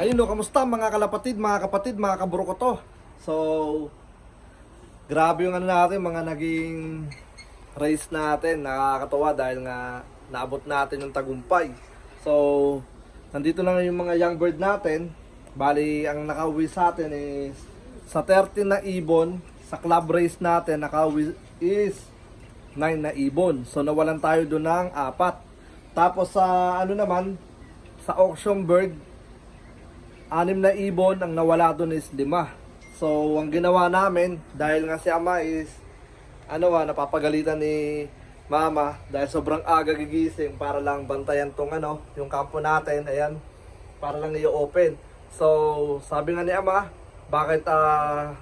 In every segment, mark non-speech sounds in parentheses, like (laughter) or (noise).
Ayun no, kamusta mga kalapatid, mga kapatid, mga kabrokoto. So, grabe yung ano natin, mga naging race natin. Nakakatawa dahil nga naabot natin yung tagumpay. So, nandito na yung mga young bird natin. Bali, ang nakauwi sa atin is sa 30 na ibon, sa club race natin, nakauwi is 9 na ibon. So, nawalan tayo doon ng apat. Tapos sa ano naman, sa auction bird, anim na ibon, ang nawala doon is lima. So, ang ginawa namin, dahil nga si ama is, ano ah, napapagalitan ni mama, dahil sobrang aga gigising para lang bantayan tong ano, yung kampo natin, ayan, para lang i-open. So, sabi nga ni ama, bakit ah,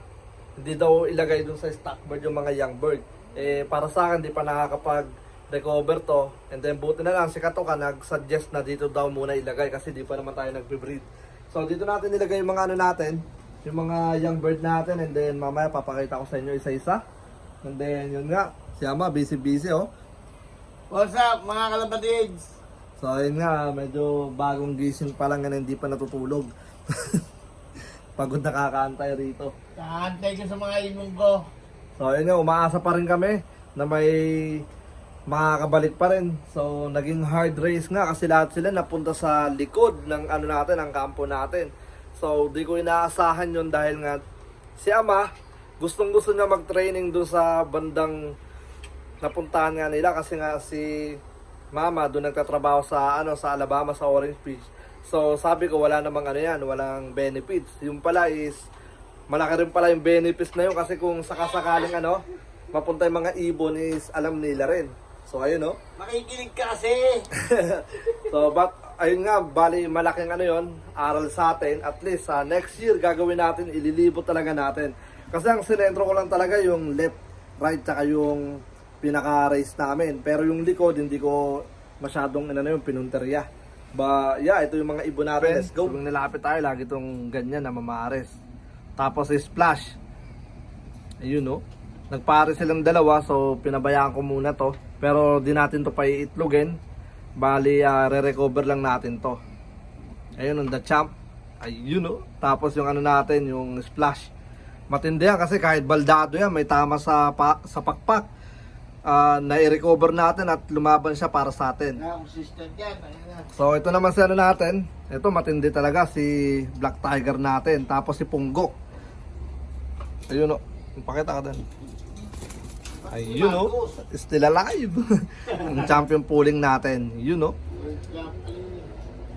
hindi daw ilagay dun sa stock bird yung mga young bird. Eh, para sa akin, di pa nakakapag recover to. And then, buti na lang si Katoka nag-suggest na dito daw muna ilagay kasi di pa naman tayo nagbe-breed. So, dito natin ilagay yung mga ano natin, yung mga young bird natin. And then, mamaya papakita ko sa inyo isa-isa. And then, yun nga, si Ama, busy-busy oh. What's up mga kalapatids? So, ayun nga, medyo bagong gising pa lang na hindi pa natutulog. (laughs) Pagod nakakaantay rito. Kaantay ko sa mga imong ko. So, ayun nga, umaasa pa rin kami na may makakabalik pa rin. So, naging hard race nga kasi lahat sila napunta sa likod ng ano natin, ang kampo natin. So, di ko inaasahan yon dahil nga si Ama, gustong gusto niya mag-training doon sa bandang napuntahan nga nila kasi nga si Mama doon nagtatrabaho sa ano sa Alabama sa Orange Beach. So sabi ko wala namang ano yan, walang benefits. Yung pala is malaki rin pala yung benefits na yun kasi kung sakasakaling ano mapunta yung mga ibon is alam nila rin. So ayun no. Makikinig ka kasi. (laughs) So but ayun nga bali malaking ano yon aral sa atin at least sa next year gagawin natin ililibot talaga natin. Kasi ang sinentro ko lang talaga yung left, right tsaka yung pinaka race namin. Pero yung likod hindi ko masyadong ano yung pinunterya. Ba, yeah, ito yung mga ibon natin. Let's go. Kung nilapit tayo, lagi itong ganyan na mamares. Tapos is splash. Ayun no. Nagpare silang dalawa so pinabayaan ko muna to. Pero di natin to paiitlogin. Bali ah, re-recover lang natin to. Ayun ang the champ. Ayun no. Tapos yung ano natin, yung splash. Matindi yan kasi kahit baldado yan, may tama sa pa, sa pakpak. Ah, nai-recover natin at lumaban siya para sa atin. Na. So ito naman si ano natin. Ito matindi talaga si Black Tiger natin. Tapos si Punggok. Ayun o. Pakita ka din. Ayun o. Still alive. (laughs) Ang champion pooling natin. Yun o.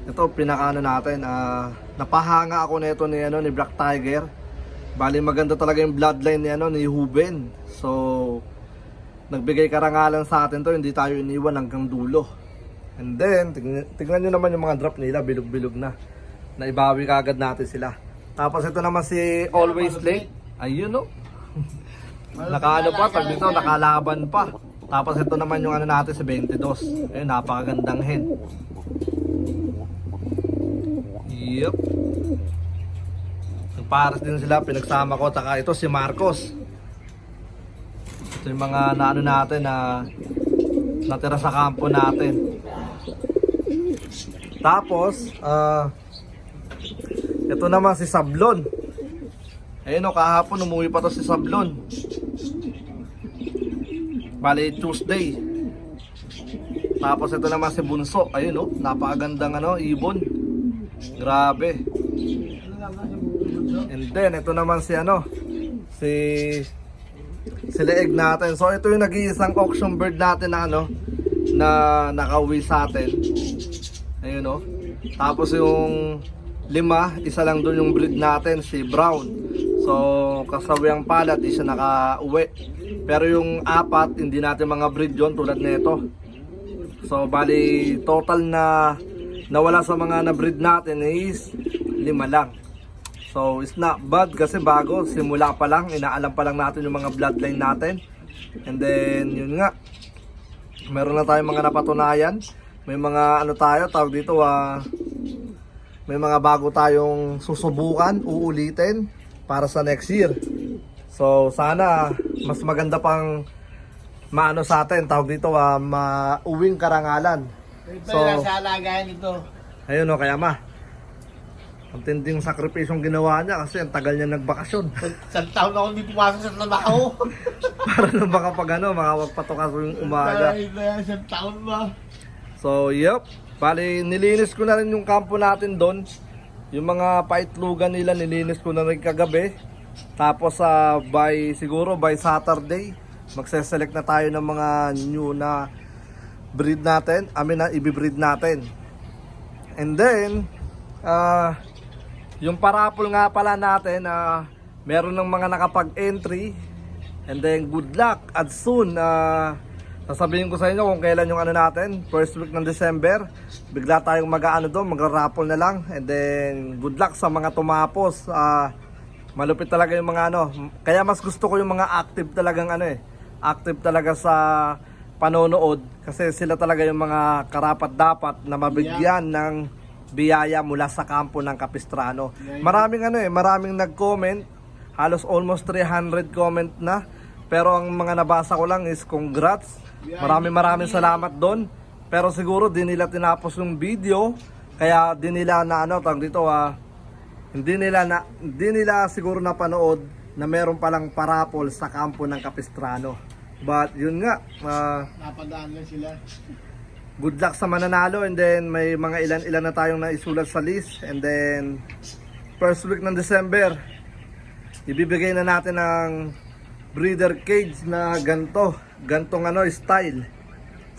Ito pinakaano natin. ah napahanga ako nito ni ano ni Black Tiger. Bali maganda talaga yung bloodline ni ano ni Huben. So nagbigay karangalan sa atin to, hindi tayo iniwan hanggang dulo. And then, tignan, tignan nyo naman yung mga drop nila, bilog-bilog na. Naibawi kagad natin sila. Tapos ito naman si Always Late. Ayun no. Nakaano pa, pag dito nakalaban pa. Tapos ito naman yung ano natin si 22. Ayun, napakagandang hen. Yup. Nagpares din sila, pinagsama ko. Taka ito si Marcos. Ito yung mga naano natin na natira sa kampo natin. Tapos, ah ito naman si Sablon. Ayun o, kahapon umuwi pa to si Sablon. Bali, Tuesday. Tapos ito naman si Bunso. Ayun o, napakagandang ano, ibon. Grabe. And then, ito naman si ano, si si leeg natin. So ito yung nag-iisang auction bird natin na ano na nakauwi sa atin. Ayun no. Tapos yung lima, isa lang doon yung breed natin, si Brown. So kasawiang pala, di siya nakauwi. Pero yung apat, hindi natin mga breed yon tulad nito. So bali total na nawala sa mga na-breed natin is lima lang. So it's not bad kasi bago, simula pa lang, inaalam pa lang natin yung mga bloodline natin. And then yun nga, meron na tayong mga napatunayan. May mga ano tayo, tawag dito ah, may mga bago tayong susubukan, uulitin para sa next year. So sana mas maganda pang maano sa atin, tawag dito ah, mauwing karangalan. So- sa alagayan ito. Ayun o, kaya ma. Ang tinding sakripisyong ginawa niya kasi ang tagal niya nagbakasyon. Isang taon ako hindi pumasok sa trabaho. (laughs) Para na baka pag ano, makapagpatokas yung umaga. Na isang taon ba? So, yep. Bali, nilinis ko na rin yung kampo natin doon. Yung mga paitlugan nila, nilinis ko na rin kagabi. Tapos, sa by, siguro by Saturday, magse-select na tayo ng mga new na breed natin. I mean, na ibibreed natin. And then, ah, yung parapol nga pala natin, na meron ng mga nakapag-entry. And then, good luck at soon. ah, sasabihin ko sa inyo kung kailan yung ano natin. First week ng December. Bigla tayong mag-ano doon, magra-raffle na lang. And then, good luck sa mga tumapos. ah, malupit talaga yung mga ano. Kaya mas gusto ko yung mga active talagang ano eh. Active talaga sa panonood. Kasi sila talaga yung mga karapat-dapat na mabigyan ng biyaya mula sa kampo ng Capistrano. Maraming ano eh, maraming nag-comment. Halos almost 300 comment na. Pero ang mga nabasa ko lang is congrats. Maraming maraming salamat doon. Pero siguro di nila tinapos yung video. Kaya di nila na ano, tawag dito ah, hindi nila na hindi nila siguro napanood na meron palang parapol sa kampo ng Capistrano. But yun nga, ah, Napadaan lang sila. good luck sa mananalo and then may mga ilan-ilan na tayong naisulat sa list and then first week ng December ibibigay na natin ng breeder cage na ganto. Gantong ano style.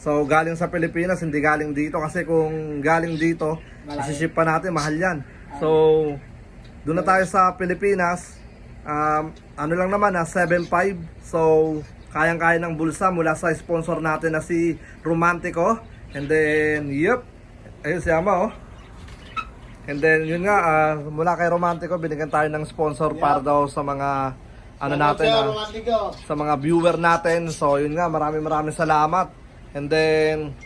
So galing sa Pilipinas hindi galing dito. Kasi kung galing dito isiship pa natin mahal yan. So doon na tayo sa Pilipinas. Um, ano lang naman na 7.5 so kayang-kaya ng bulsa mula sa sponsor natin na si Romantico. And then yep ayun si Ama oh. And then yun nga ah, mula kay Romantico binigyan tayo ng sponsor para daw sa mga ano natin ah, sa mga viewer natin. So yun nga, maraming maraming salamat. And then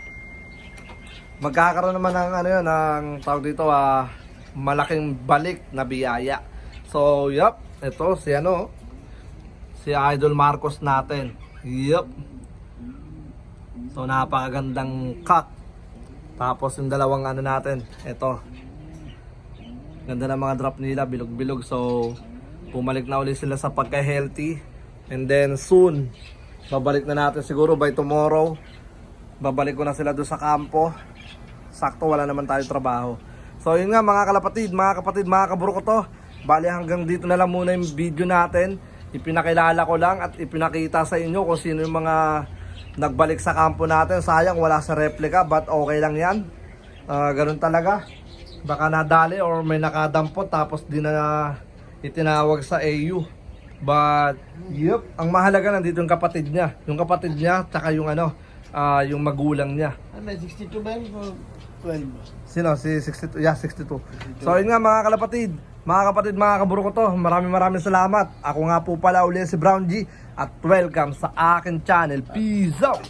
magkakaroon naman ng ano yun, ng tawag dito ah, malaking balik na biyaya. So, yup, ito si ano, si Idol Marcos natin. Yup. So, napakagandang cock. Tapos yung dalawang ano natin, ito. Ganda ng mga drop nila, bilog-bilog. So, bumalik na ulit sila sa pagka-healthy. And then soon, babalik na natin siguro by tomorrow. Babalik ko na sila doon sa kampo. Sakto, wala naman tayo trabaho. So yun nga mga kalapatid, mga kapatid, mga kaburo ko to. Bali hanggang dito na lang muna yung video natin. Ipinakilala ko lang at ipinakita sa inyo kung sino yung mga nagbalik sa kampo natin. Sayang wala sa replica but okay lang yan. Ah, ganun talaga. Baka nadali or may nakadampot tapos di na itinawag sa AU. But, yep, ang mahalaga nandito yung kapatid niya. Yung kapatid niya, tsaka yung ano, ah, yung magulang niya. Ano, 62 ba yun? O 12 ba? Sino? Si 62? Yeah, 62. So, yun nga mga kalapatid. Mga kapatid, mga kaburo ko to. Maraming maraming salamat. Ako nga po pala uli si Brown G. At welcome sa akin channel. Peace out!